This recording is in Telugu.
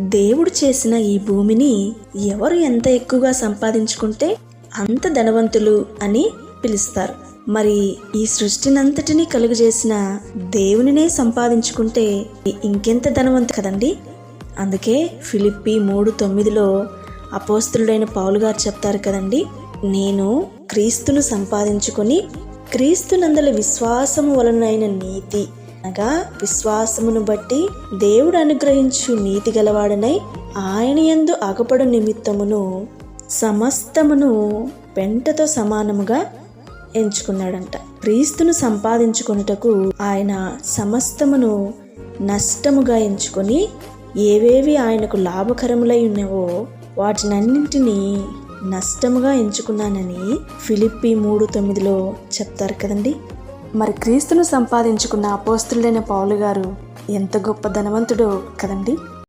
దేవుడు చేసిన ఈ భూమిని ఎవరు ఎంత ఎక్కువగా సంపాదించుకుంటే అంత ధనవంతులు అని పిలుస్తారు. మరి ఈ సృష్టినంతటినీ కలుగజేసిన దేవునినే సంపాదించుకుంటే ఇంకెంత ధనవంతు కదండి? అందుకే ఫిలిప్పి మూడు తొమ్మిదిలో అపోస్తులుడైన పావులు గారు చెప్తారు కదండి నేను క్రీస్తును సంపాదించుకొని క్రీస్తునందల విశ్వాసము వలనైన నీతి అనగా విశ్వాసమును బట్టి దేవుడు అనుగ్రహించు నీతి గలవాడనై ఆయన యందు అగపడు నిమిత్తమును సమస్తమును పెంటతో సమానముగా ఎంచుకున్నాడంట. క్రీస్తును సంపాదించుకొనుటకు ఆయన సమస్తమును నష్టముగా ఎంచుకొని ఏవేవి ఆయనకు లాభకరములై ఉన్నవో వాటినన్నింటినీ నష్టముగా ఎంచుకున్నానని ఫిలిప్పి మూడు తొమ్మిదిలో చెప్తారు కదండి. మరి క్రీస్తును సంపాదించుకున్న అపోస్తులైన పౌలు గారు ఎంత గొప్ప ధనవంతుడో కదండి?